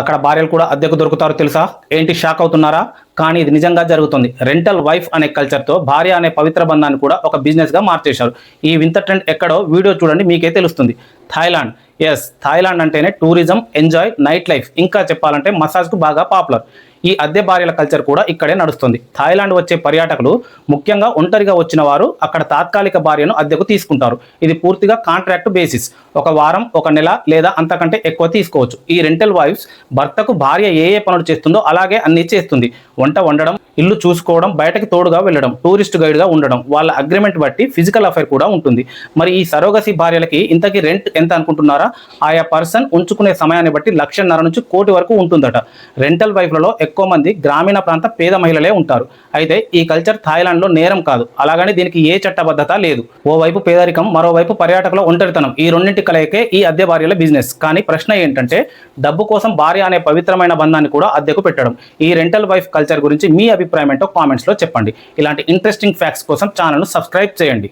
అక్కడ భార్యలు కూడా అద్దెకు దొరుకుతారు తెలుసా? ఏంటి షాక్ అవుతున్నారా? కానీ ఇది నిజంగా జరుగుతుంది. రెంటల్ వైఫ్ అనే కల్చర్తో భార్య అనే పవిత్ర బంధాన్ని కూడా ఒక బిజినెస్గా మార్చేశారు. ఈ వింత ట్రెండ్ ఎక్కడో వీడియో చూడండి మీకే తెలుస్తుంది. థాయిలాండ్. ఎస్ థాయిలాండ్ అంటేనే టూరిజం ఎంజాయ్ నైట్ లైఫ్ ఇంకా చెప్పాలంటే మసాజ్కు బాగా పాపులర్ ఈ అద్దె భార్యల కల్చర్ కూడా ఇక్కడే నడుస్తుంది. థాయిలాండ్ వచ్చే పర్యాటకులు ముఖ్యంగా ఒంటరిగా వచ్చిన వారు అక్కడ తాత్కాలిక భార్యను అద్దెకు తీసుకుంటారు. ఇది పూర్తిగా కాంట్రాక్ట్ బేసిస్ ఒక వారం ఒక నెల లేదా అంతకంటే ఎక్కువ తీసుకోవచ్చు. ఈ రెంటల్ వైఫ్స్ భర్తకు భార్య ఏ ఏ పనులు చేస్తుందో అలాగే అన్ని చేస్తుంది. వంట వండడం ఇల్లు చూసుకోవడం బయటకి తోడుగా వెళ్ళడం టూరిస్ట్ గైడ్గా ఉండడం వాళ్ళ అగ్రిమెంట్ బట్టి ఫిజికల్ అఫైర్ కూడా ఉంటుంది. మరి ఈ సరోగసి భార్యలకి ఇంతకీ రెంట్ ఎంత అనుకుంటున్నారా? ఆయా పర్సన్ ఉంచుకునే సమయాన్ని బట్టి లక్షన్నర నుంచి కోటి వరకు ఉంటుందట. రెంటల్ వైఫ్లలో ఎక్కువ మంది గ్రామీణ ప్రాంత పేద మహిళలే ఉంటారు. అయితే ఈ కల్చర్ థాయిలాండ్లో నేరం కాదు. అలాగని దీనికి ఏ చట్టబద్ధత లేదు. ఓవైపు పేదరికం మరోవైపు పర్యాటకుల ఒంటరితనం. ఈ రెండింటి కలయికే ఈ అద్దె భార్యల బిజినెస్. కానీ ప్రశ్న ఏంటంటే డబ్బు కోసం భార్య అనే పవిత్రమైన బంధాన్ని కూడా అద్దెకు పెట్టడం. ఈ రెంటల్ వైఫ్ కల్చర్ గురించి మీ అభిప్రాయం ఏంటో కామెంట్స్లో చెప్పండి. ఇలాంటి ఇంట్రెస్టింగ్ ఫ్యాక్ట్స్ కోసం ఛానల్ను సబ్స్క్రైబ్ చేయండి.